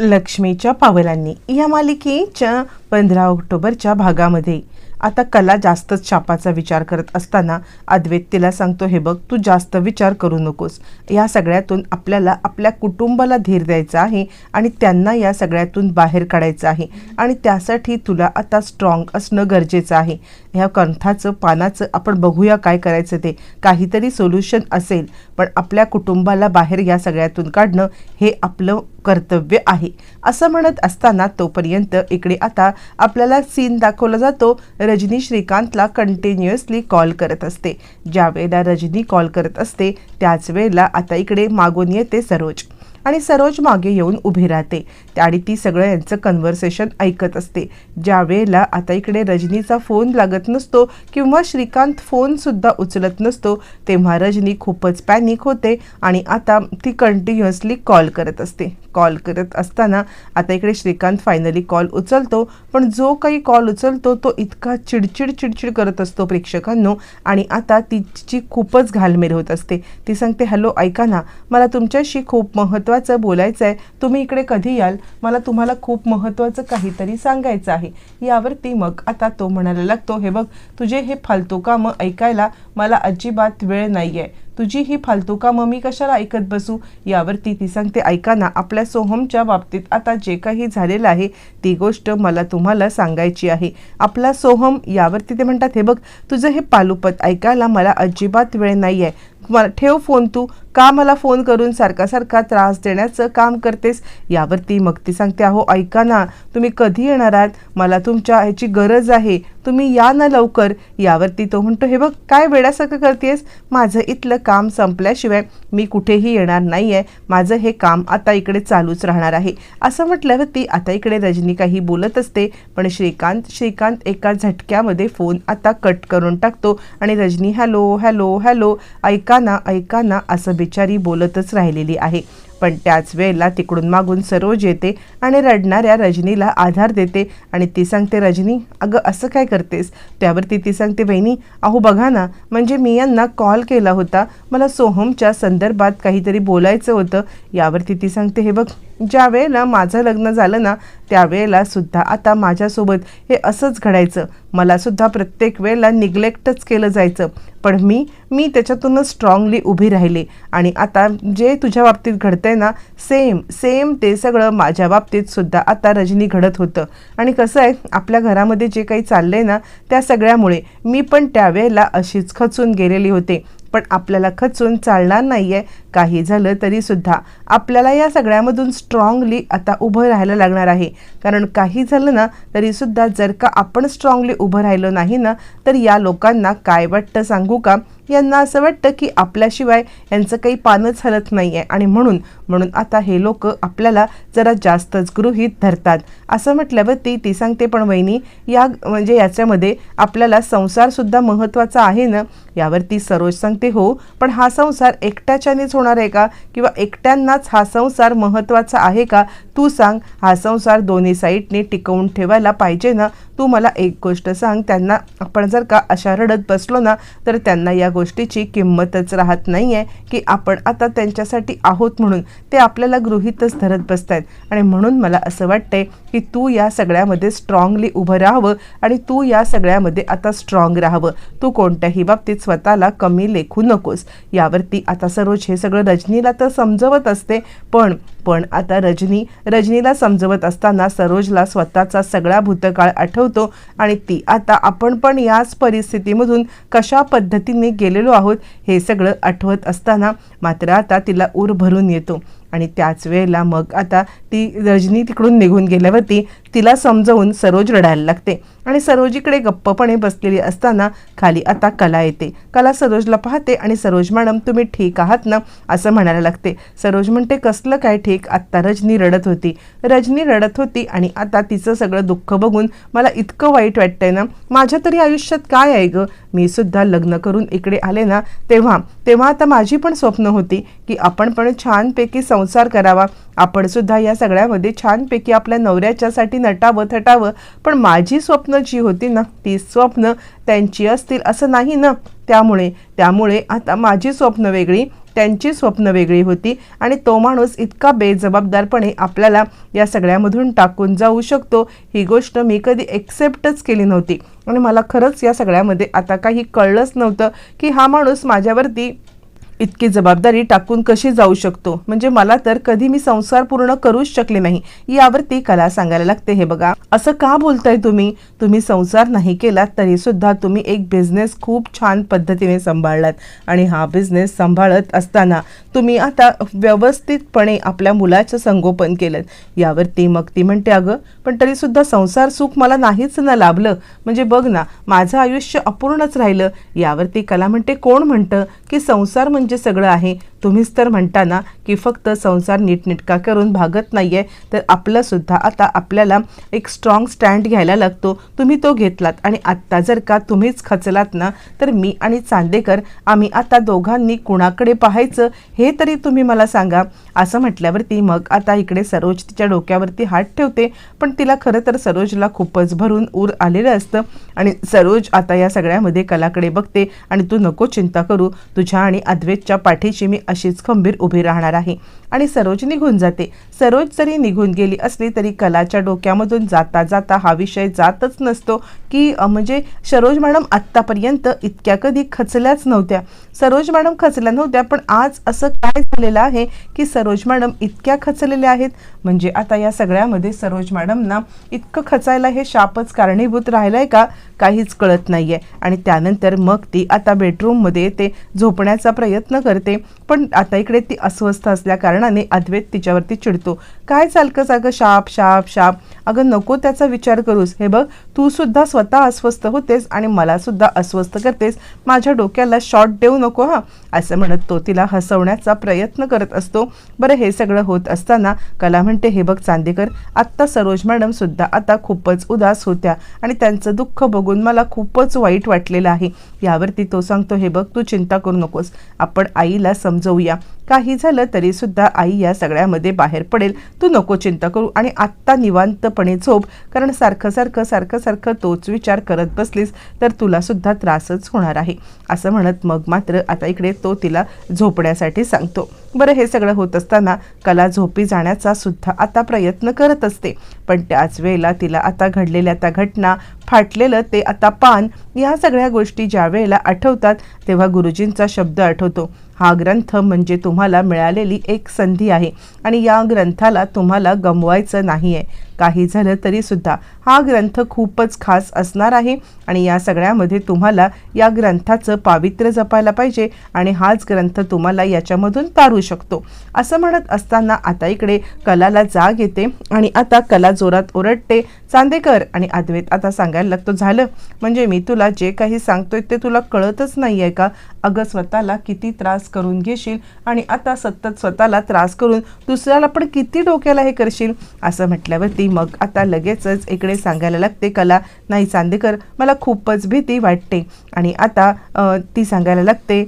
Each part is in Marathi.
लक्ष्मीच्या पावलांनी या मालिकेच्या पंधरा ऑक्टोबरच्या भागामध्ये. आता कला जास्तच शापाचा विचार करत असताना अद्वैत तिला सांगतो हे बघ तू जास्त विचार करू नकोस. या सगळ्यातून आपल्याला आपल्या कुटुंबाला धीर द्यायचा आहे आणि त्यांना या सगळ्यातून बाहेर काढायचं आहे आणि त्यासाठी तुला आता स्ट्रॉंग असणं गरजेचं आहे. ह्या कंथाचं पानाचं आपण बघूया काय करायचं ते. काहीतरी सोल्युशन असेल पण आपल्या कुटुंबाला बाहेर या सगळ्यातून काढणं हे आपलं कर्तव्य आहे. असं म्हणत असताना तोपर्यंत इकडे आता आपल्याला सीन दाखवला जातो रजनी श्रीकांतला कंटिन्युअसली कॉल करत असते. ज्या वेळेला रजनी कॉल करत असते त्याच वेळेला आता इकडे मागून येते सरोज. आणि सरोज मागे येऊन उभी राहते. आणि ती सगळं यांचं कन्व्हर्सेशन ऐकत असते. ज्या वेळेला आता इकडे रजनीचा फोन लागत नसतो किंवा श्रीकांत फोनसुद्धा उचलत नसतो तेव्हा रजनी खूपच पॅनिक होते आणि आता ती कंटिन्युअसली कॉल करत असते. कॉल करत असताना आता इकडे श्रीकांत फायनली कॉल उचलतो. पण जो काही कॉल उचलतो तो इतका चिडचिड चिडचिड करत असतो प्रेक्षकांनो. आणि आता तिची खूपच घालमेल होत असते. ती सांगते हॅलो ऐका ना मला तुमच्याशी खूप महत्त्वाचं बोलायचं आहे तुम्ही इकडे कधी याल? मला तुम्हाला खूप महत्त्वाचं काहीतरी सांगायचं आहे. यावरती मग आता तो म्हणायला लागतो हे बघ तुझे हे फालतू कामं ऐकायला मला अजिबात वेळ नाही आहे तुझी ही फालतू कामं मी कशाला ऐकत बसू? यावरती ती सांगते ऐकाना आपल्या सोहमच्या बाबतीत आता जे काही झालेलं आहे ती गोष्ट मला तुम्हाला सांगायची आहे. आपला सोहम यावरती ते म्हणतात हे बघ तुझं हे पालुपत ऐकायला मला अजिबात वेळ नाही आहे ठेव फोन तू. का मला फोन करून सारखा सारखा त्रास देण्याचं काम करतेस? यावरती मग ती सांगते अहो ऐका ना तुम्ही कधी येणार आहात? मला तुमच्या ह्याची गरज आहे. तुम्ही या ना लवकर. यावरती तो म्हणतो हे बघ काय वेळासारखं करतेस? माझं इथलं काम संपल्याशिवाय मी कुठेही येणार नाही आहे माझं हे काम आता इकडे चालूच राहणार आहे. असं म्हटल्यावरती आता इकडे रजनी काही बोलत असते पण श्रीकांत श्रीकांत एका झटक्यामध्ये फोन आता कट करून टाकतो आणि रजनी हॅलो हॅलो हॅलो ऐका ना ऐका ना असं बिचारी बोलतच राहिलेली आहे. पण त्याच वेळेला तिकडून मागून सरोज येते आणि रडणाऱ्या रजनीला आधार देते आणि ती सांगते रजनी अगं असं काय करतेस? त्यावरती ती सांगते बहिणी अहो बघा ना म्हणजे मी यांना कॉल केला होता. मला सोहमच्या संदर्भात काहीतरी बोलायचं होतं. यावरती ती सांगते हे बघ ज्या वेळेला माझं लग्न झालं ना त्यावेळेला सुद्धा आता माझ्यासोबत हे असंच घडायचं. मला सुद्धा प्रत्येक वेळेला निग्लेक्टच केलं जायचं. पण मी मी त्याच्यातूनच स्ट्रॉंगली उभी राहिले. आणि आता जे तुझ्या बाबतीत घडतंय ना सेम सेम ते सगळं माझ्या बाबतीत सुद्धा आता रजनी घडत होतं. आणि कसं आहे आपल्या घरामध्ये जे काही चाललंय ना त्या सगळ्यामुळे मी पण त्यावेळेला अशीच खचून गेलेली होते. पण आपल्याला खचून चालणार नाही आहे काही झालं तरीसुद्धा आपल्याला या सगळ्यामधून स्ट्रॉंगली आता उभं राहायला लागणार आहे. कारण काही झालं ना तरीसुद्धा जर का आपण स्ट्रॉंगली उभं राहिलो नाही ना तर या लोकांना काय वाटतं सांगू का? यांना असं वाटतं की आपल्याशिवाय यांचं काही पानच हलत नाही आहे आणि म्हणून म्हणून आता हे लोक आपल्याला जरा जास्तच गृहीत धरतात. असं म्हटल्यावरती ती सांगते पण वहिनी या म्हणजे याच्यामध्ये आपल्याला संसारसुद्धा महत्त्वाचा आहे ना? यावरती सरोज सांगते हो पण हा संसार एकट्याच्यानेच होणार आहे का? किंवा एकट्यांनाच हा संसार महत्त्वाचा आहे का? तू सांग. हा संसार दोन्ही साईडने टिकवून ठेवायला पाहिजे ना? तू मला एक गोष्ट सांग त्यांना आपण जर का अशा रडत बसलो ना तर त्यांना या गोष्टीची किंमतच राहत नाही आहे की आपण आता त्यांच्यासाठी आहोत म्हणून. ते आपल्याला गृहीतच धरत बसत आहेत आणि म्हणून मला असं वाटतंय की तू या सगळ्यामध्ये स्ट्रॉंगली उभं राहावं आणि तू या सगळ्यामध्ये आता स्ट्रॉंग राहावं. तू कोणत्याही बाबतीत स्वतःला कमी लेखू नकोस. यावरती आता सरोज हे सगळं रजनीला तर समजवत असते पण पण आता रजनी रजनीला समजवत असताना सरोजला स्वतःचा सगळा भूतकाळ आठवतो आणि ती आता आपण पण याच परिस्थितीमधून कशा पद्धतीने गेलेलो आहोत हे सगळं आठवत असताना मात्र आता तिला ऊर भरून येतो. आणि त्याच वेळेला मग आता ती रजनी तिकडून निघून गेल्यावरती तिला समजवून सरोज रडायला लागते. आणि सरोजीकडे गप्पपणे बसलेली असताना खाली आता कला येते. कला सरोजला पाहते आणि सरोज मॅडम तुम्ही ठीक आहात ना? असं म्हणायला लागते. सरोज म्हणते कसलं काय ठीक? आत्ता रजनी रडत होती. रजनी रडत होती आणि आता तिचं सगळं दुःख बघून मला इतकं वाईट वाटतंय ना. माझ्या तरी आयुष्यात काय आहे गं? मी सुद्धा लग्न करून इकडे आले ना तेव्हा तेव्हा आता माझी पण स्वप्न होती की आपण पण छानपैकी संसार करावा. आपण सुद्धा या सगळ्यामध्ये छानपैकी आपल्या नवऱ्याच्यासाठी नटावं थटावं. पण माझी स्वप्न जी होती ना ती स्वप्न त्यांची असतील असं नाही ना. त्यामुळे त्यामुळे आता माझी स्वप्न वेगळी त्यांची स्वप्न वेगळी होती आणि तो माणूस इतका बेजबाबदारपणे आपल्याला या सगळ्यामधून टाकून जाऊ शकतो. ही गोष्ट मी कधी एक्सेप्टच केली नव्हती. आणि मला खरंच या सगळ्यामध्ये आता काही कळलंच नव्हतं की हा माणूस माझ्यावरती इतकी जबाबदारी टाकून कशी जाऊ शकतो? म्हणजे मला तर कधी मी संसार पूर्ण करूच शकले नाही. यावरती कला सांगायला लागते हे बघा. असं का बोलताय तुम्ही? तुम्ही संसार नाही केलात तरी सुद्धा तुम्ही एक बिझनेस खूप छान पद्धतीने सांभाळलात. आणि हा बिझनेस सांभाळत असताना तुम्ही आता व्यवस्थितपणे आपल्या मुलाचं संगोपन केलं यावरती मग ती म्हणते अगं पण तरी सुद्धा संसार सुख मला नाहीच ना लाभलं. म्हणजे बघ ना माझं आयुष्य अपूर्णच राहिलं. यावरती कला म्हणते कोण म्हणतं की संसार म्हणजे सगळं आहे तुम्हीच तर म्हणता ना की फक्त संसार नीटनेटका करून भागत नाही आहे तर आपलंसुद्धा आता आपल्याला एक स्ट्रॉंग स्टँड घ्यायला लागतो. तुम्ही तो घेतलात आणि आत्ता जर का तुम्हीच खचलात ना तर मी आणि चांदेकर आम्ही आता दोघांनी कुणाकडे पाहायचं हे तरी तुम्ही मला सांगा. असं म्हटल्यावरती मग आता इकडे सरोज तिच्या डोक्यावरती हात ठेवते पण तिला खरं तर सरोजला खूपच भरून ऊर आलेलं असतं. आणि सरोज आता या सगळ्यामध्ये कलाकडे बघते आणि तू नको चिंता करू तुझ्या आणि अद्वैतच्या पाठीशी मी अशीच खंबीर उभी राहणार आहे. आणि सरोज निघून जाते. सरोज जरी निघून गेली असली तरी कलाच्या डोक्यामधून जाता जाता हा विषय जातच नसतो की म्हणजे सरोज मॅडम आत्तापर्यंत इतक्या कधी खचल्याच नव्हत्या. सरोज मॅडम खचल्या नव्हत्या पण आज असं काय झालेलं आहे की सरोज मॅडम इतक्या खचलेल्या आहेत? म्हणजे आता या सगळ्यामध्ये सरोज मॅडमना इतकं खचायला हे शापच कारणीभूत राहिलंय का? काहीच कळत नाही आहे आणि त्यानंतर मग ती आता बेडरूममध्ये येते झोपण्याचा प्रयत्न करते पण आता इकडे ती अस्वस्थ असल्या कारणाने अद्वैत तिच्यावरती चिडतो. काय चालकंच अगं? शाप शाप शाप. अगं नको त्याचा विचार करूस. हे बघ तू सुद्धा स्वतः अस्वस्थ होतेस आणि मला सुद्धा अस्वस्थ करतेस. माझ्या डोक्याला शॉट देऊ नको. हा. असं म्हणत तो तिला हसवण्याचा प्रयत्न करत असतो. बरं हे सगळं होत असताना कला म्हणते हे बघ चांदेकर आत्ता सरोज मॅडम सुद्धा आता खूपच उदास होत्या आणि त्यांचं दुःख बघून मला खूपच वाईट वाटलेलं आहे. यावरती तो सांगतो हे बघ तू चिंता करू नकोस. आपण आईला समजवूया. काही झालं तरी सुद्धा आई या सगळ्यामध्ये बाहेर पडेल. तू नको चिंता करू आणि आत्ता निवांतपणे झोप. कारण सारखं सारखं सारखं सारखं तोच विचार करत बसलीस तर तुला सुद्धा त्रासच होणार आहे. असं म्हणत मग मात्र आता इकडे तो तिला झोपण्यासाठी सांगतो. बरं हे सगळं होत असताना कला झोपी जाण्याचा सुद्धा आता प्रयत्न करत असते. पण त्याच वेळेला तिला आता घडलेल्या त्या घटना फाटलेलं ते आता पान या सगळ्या गोष्टी ज्या वेळेला आठवतात तेव्हा गुरुजींचा शब्द आठवतो. हा ग्रंथ म्हणजे तुम्हाला मिळालेली एक संधी आहे आणि या ग्रंथाला तुम्हाला गमवायचं नाही आहे काही झालं तरी सुद्धा. हा ग्रंथ खूपच खास असणार आहे आणि या सगळ्यामध्ये तुम्हाला या ग्रंथाचं पावित्र्य जपायला पाहिजे आणि हाच ग्रंथ तुम्हाला याच्यामधून तारू शकतो. असं म्हणत असताना आता इकडे कलाला जाग येते आणि आता कला जोरात ओरडते चांदेकर! आणि अद्वैत आता सांगायला लागतो झालं. म्हणजे मी तुला जे काही सांगतोय ते तुला कळतच नाही आहे का? अगं स्वतःला किती त्रास करून घेशील आणि आता सतत स्वतःला त्रास करून दुसऱ्याला पण किती डोक्याला हे करशील? असं म्हटल्यावरती मग आता लगेचच इकडे सांगायला लागते कला नाही चांदेकर मला खूपच भीती वाटते. आणि आता ती सांगायला लागते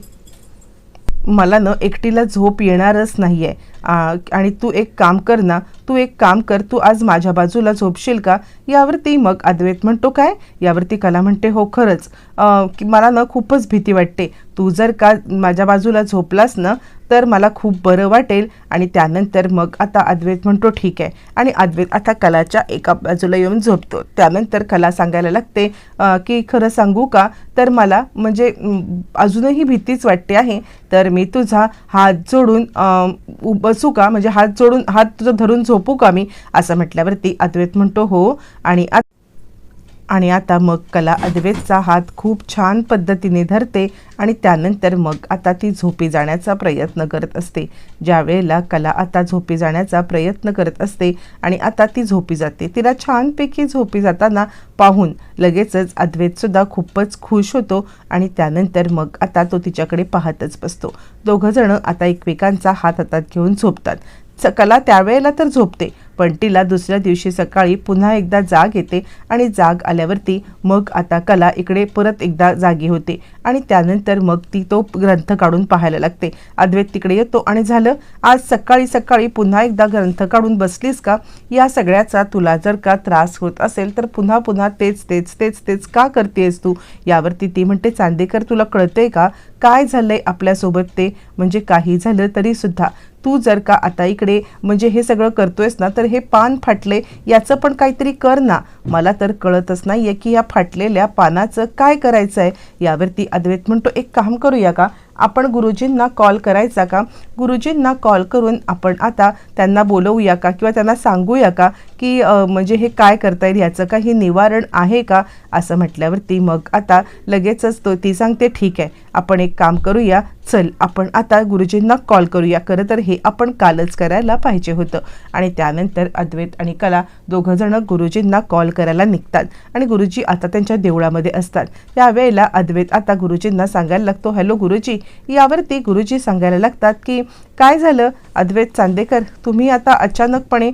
मला न एकटीला झोप येणारच नाही आहे आणि तू एक काम कर ना तू एक काम कर तू आज माझ्या बाजूला झोपशील का? यावरती मग अद्वैत म्हणतो काय? यावरती कला म्हणते हो खरंच. की मला ना खूपच भीती वाटते. तू जर का माझ्या बाजूला झोपलास ना तर मला खूप बरं वाटेल आणि त्यानंतर मग आता अद्वैत म्हणतो ठीक आहे. आणि अद्वैत आता कलाच्या एका बाजूला येऊन झोपतो. त्यानंतर कला सांगायला लागते की खरं सांगू का? तर मला म्हणजे अजूनही भीतीच वाटते आहे. तर मी तुझा हात जोडून उभं बसू का? म्हणजे हात जोडून हात तुझं धरून झोपू का मी? असं म्हटल्यावरती अद्वैत म्हणतो हो. आणि आणि आता मग कला अद्वेतचा हात खूप छान पद्धतीने धरते आणि त्यानंतर मग आता ती झोपी जाण्याचा प्रयत्न करत असते. ज्यावेळेला कला आता झोपी जाण्याचा प्रयत्न करत असते आणि आता ती झोपी जाते तिला छानपैकी झोपी जाताना पाहून लगेचच अद्वैतसुद्धा खूपच खुश होतो आणि त्यानंतर मग आता तो तिच्याकडे पाहतच बसतो. दोघंजणं आता एकमेकांचा हात हातात घेऊन झोपतात. कला त्यावेळेला तर झोपते पण तिला दुसऱ्या दिवशी सकाळी पुन्हा एकदा जाग येते आणि जाग आल्यावरती मग आता कला इकडे परत एकदा जागी होते आणि त्यानंतर मग ती तो ग्रंथ काढून पाहायला लागते. अद्वैत तिकडे येतो आणि झालं आज सकाळी सकाळी पुन्हा एकदा ग्रंथ काढून बसलीस का? या सगळ्याचा तुला जर का त्रास होत असेल तर पुन्हा पुन्हा तेच तेच तेच तेच का करतेस तू? यावरती ती म्हणते चांदेकर तुला कळते का? काय झालंय आपल्यासोबत ते? म्हणजे काही झालं तरी सुद्धा. तू जर का आता इकडे म्हणजे हे सगळं करतोयस ना तर हे पान फाटले याचं पण काहीतरी कर ना. मला तर कळतच नाहीये की या फाटलेल्या पानाचं काय करायचं आहे यावरती अद्वैत म्हणतो एक काम करूया का? आपण गुरुजींना कॉल करायचा का? गुरुजींना कॉल करून आपण आता त्यांना बोलवूया का? किंवा त्यांना सांगूया का की म्हणजे हे काय करता येईल ह्याचं काही निवारण आहे का? असं म्हटल्यावरती मग आता लगेचच तो ती सांगते ठीक आहे आपण एक काम करूया. चल आपण आता गुरुजींना कॉल करूया. खरं तर हे आपण कालच करायला पाहिजे होतं. आणि त्यानंतर अद्वैत आणि कला दोघंजणं गुरुजींना कॉल करायला निघतात. आणि गुरुजी आता त्यांच्या देवळामध्ये असतात. त्यावेळेला अद्वैत आता गुरुजींना सांगायला लागतो हॅलो गुरुजी यावरती गुरुजी सांगायला लागतात की काय झालं? अद्वैत चांदेकर तुम्ही आता अचानकपणे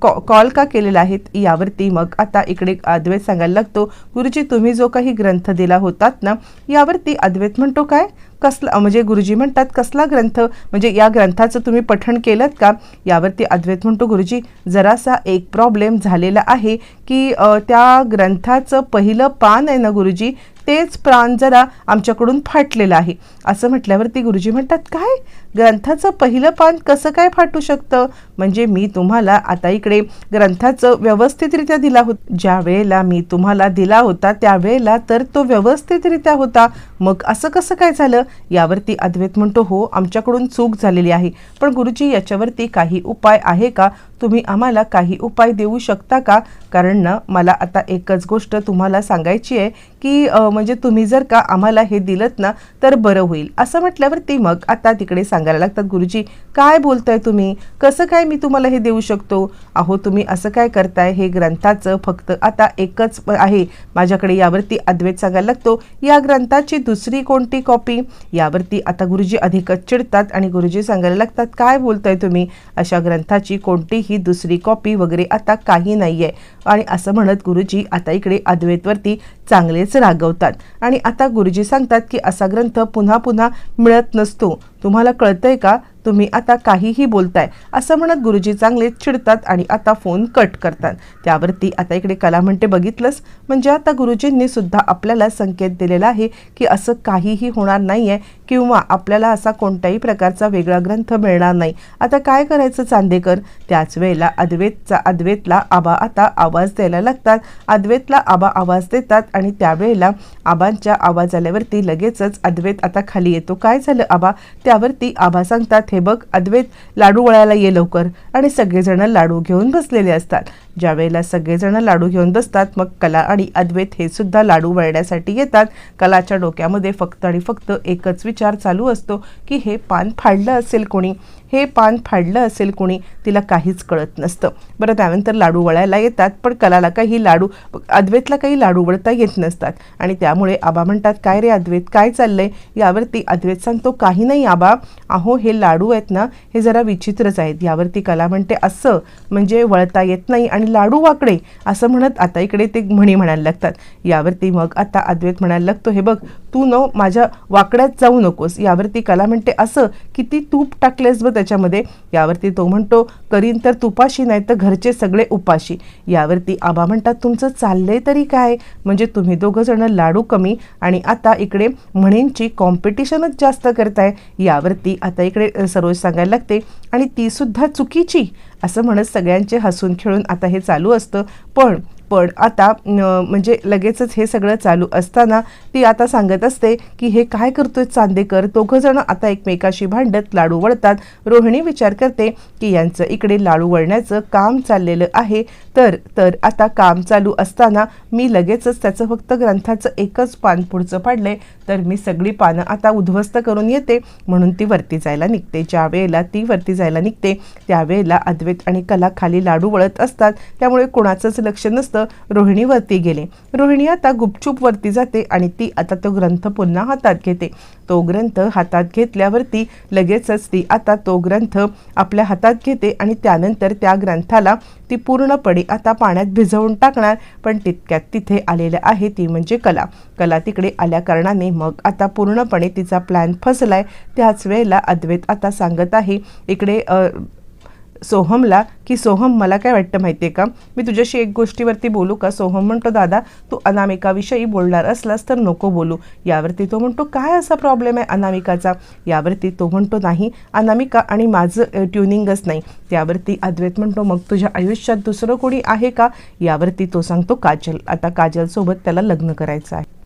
कॉ कॉल का केलेला आहेत यावरती? मग आता इकडे अद्वैत सांगायला लागतो गुरुजी तुम्ही जो काही ग्रंथ दिला होतात ना यावरती अद्वैत म्हणतो काय? कसला म्हणजे गुरुजी म्हणतात कसला ग्रंथ? म्हणजे या ग्रंथाचं तुम्ही पठण केलं का? यावरती अद्वैत म्हणतो गुरुजी जरासा एक प्रॉब्लेम झालेला आहे की त्या ग्रंथाचं पहिलं पान आहे ना गुरुजी तेच प्राण जरा आमच्याकडून फाटलेलं आहे. असं म्हटल्यावरती गुरुजी म्हणतात काय? ग्रंथाचं पहिलं पान कसं काय फाटू शकतं? म्हणजे मी तुम्हाला आता इकडे ग्रंथाचं व्यवस्थितरित्या दिला होता ज्या वेळेला मी तुम्हाला दिला होता त्यावेळेला तर तो व्यवस्थितरित्या होता. मग असं कसं काय झालं? यावरती अद्वैत म्हणतो हो आमच्याकडून चूक झालेली आहे. पण गुरुजी याच्यावरती काही उपाय आहे का? तुम्ही आम्हाला काही उपाय देऊ शकता का? कारण ना मला आता एकच गोष्ट तुम्हाला सांगायची आहे की म्हणजे तुम्ही जर का आम्हाला हे दिलत ना तर बरं होईल. असं म्हटल्यावरती मग आता तिकडे सांग सांगायला लागतात गुरुजी काय बोलताय तुम्ही? कसं काय मी तुम्हाला हे देऊ शकतो? अहो तुम्ही असं काय करताय? हे ग्रंथाचं फक्त आता एकच आहे. माझ्याकडे यावरती अद्वैत सांगायला लागतो. या ग्रंथाची दुसरी कोणती कॉपी यावरती आता गुरुजी अधिकच चिडतात आणि गुरुजी सांगायला लागतात काय बोलताय तुम्ही? अशा ग्रंथाची कोणतीही दुसरी कॉपी वगैरे आता काही नाही आहे आणि असं म्हणत गुरुजी आता इकडे अद्वैतवरती चांगलेच रागवतात. आणि आता गुरुजी सांगतात की असा ग्रंथ पुन्हा पुन्हा मिळत नसतो. तुम्हाला कळतंय का? तुम्ही आता काहीही बोलताय असं म्हणत गुरुजी चांगले चिडतात आणि आता फोन कट करतात. त्यावरती आता इकडे कला म्हणते बघितलंच म्हणजे आता गुरुजींनी सुद्धा आपल्याला संकेत दिलेला आहे की असं काहीही होणार नाही आहे किंवा आपल्याला असा कोणत्याही प्रकारचा वेगळा ग्रंथ मिळणार नाही. आता काय करायचं चांदेकर? त्याच वेळेला अद्वैतचा अद्वैतला आबा आता आवाज द्यायला लागतात. अद्वैतला आबा आवाज देतात आणि त्यावेळेला आबांच्या आवाज आल्यावरती लगेचच अद्वैत आता खाली येतो. काय झालं आबा? त्यावरती आबा सांगतात हे बघ अद्वैत लाडू वळायला ये लवकर. आणि सगळेजण लाडू घेऊन बसलेले असतात. ज्यावेळेला सगळेजण लाडू घेऊन बसतात मग कला आणि अद्वैत हे सुद्धा लाडू वळण्यासाठी येतात. कलाच्या डोक्यामध्ये फक्त आणि फक्त एकच विचार चालू असतो की हे पान फाडलं असेल कोणी? हे पान फाडलं असेल कोणी तिला काहीच कळत नसतं. बरं त्यानंतर लाडू वळायला येतात पण कलाला काही लाडू अद्वैतला काही लाडू वळता येत नसतात. आणि त्यामुळे आबा म्हणतात काय रे अद्वैत काय चाललंय? यावरती अद्वैत सांगतो काही नाही आबा अहो हे लाडू आहेत ना हे जरा विचित्रच आहेत. यावरती कला म्हणते असं म्हणजे वळता येत नाही आणि लाडू वाकडे. असं म्हणत आता इकडे ते म्हणी म्हणायला लागतात. यावरती मग आता अद्वैत म्हणायला लागतो हे बघ तू न माझ्या वाकड्यात जाऊ नकोस. यावरती कला म्हणते असं किती तूप टाकलेस ब त्याच्यामध्ये. यावरती तो म्हणतो करीन तर तुपाशी नाही तर घरचे सगळे उपाशी. यावरती आबा म्हणतात तुमचं चाललंय तरी काय? म्हणजे तुम्ही दोघंजणं लाडू कमी आणि आता इकडे म्हणींची कॉम्पिटिशनच जास्त करताय. यावरती आता इकडे सरोज सांगायला लागते आणि तीसुद्धा चुकीची. असं म्हणत सगळ्यांचे हसून खेळून आता हे चालू असतं. पण पण आता म्हणजे लगेचच हे सगळं चालू असताना ती आता सांगत असते की हे काय करतोय चांदेकर? दोघंजण आता एकमेकाशी भांडत लाडू वळतात. रोहिणी विचार करते की यांचं इकडे लाडू वळण्याचं काम चाललेलं आहे. तर तर आता काम चालू असताना मी लगेचच त्याचं फक्त ग्रंथाचं एकच पान पुढचं पाडलंय. तर मी सगळी पानं आता उद्ध्वस्त करून येते. म्हणून ती वरती जायला निघते. ज्या वेळेला ती वरती जायला निघते त्यावेळेला अद्वैत आणि कला खाली लाडू वळत असतात. त्यामुळे कोणाचंच लक्ष नसतं. रोहिणीवरती गेले. रोहिणी आता गुपचूपवरती जाते आणि ती आता तो ग्रंथ पुन्हा हातात घेते. तो ग्रंथ हातात घेतल्यावरती लगेचच ती आता तो ग्रंथ आपल्या हातात घेते आणि त्यानंतर त्या ग्रंथाला ती पूर्णपणे आता पाण्यात भिजवून टाकणार. पण तितक्यात तिथे आलेलं आहे ती म्हणजे कला. कला तिकडे आल्या कारणाने मग आता पूर्णपणे तिचा प्लॅन फसलाय. त्याच वेळेला अद्वैत आता सांगत आहे इकडे सोहमला की सोहम मला काय वाटतं माहिती आहे का? मी तुझ्याशी एक गोष्टीवरती बोलू का? सोहम म्हणतो दादा तू अनामिकाविषयी बोलणार असलास तर नको बोलू. यावरती तो म्हणतो काय असा प्रॉब्लेम आहे अनामिकाचा? यावरती तो म्हणतो नाही अनामिका आणि माझं ट्युनिंगच नाही. त्यावरती अद्वैत म्हणतो मग तुझ्या आयुष्यात दुसरं कोणी आहे का? यावरती तो सांगतो काजल. आता काजलसोबत त्याला लग्न करायचं आहे.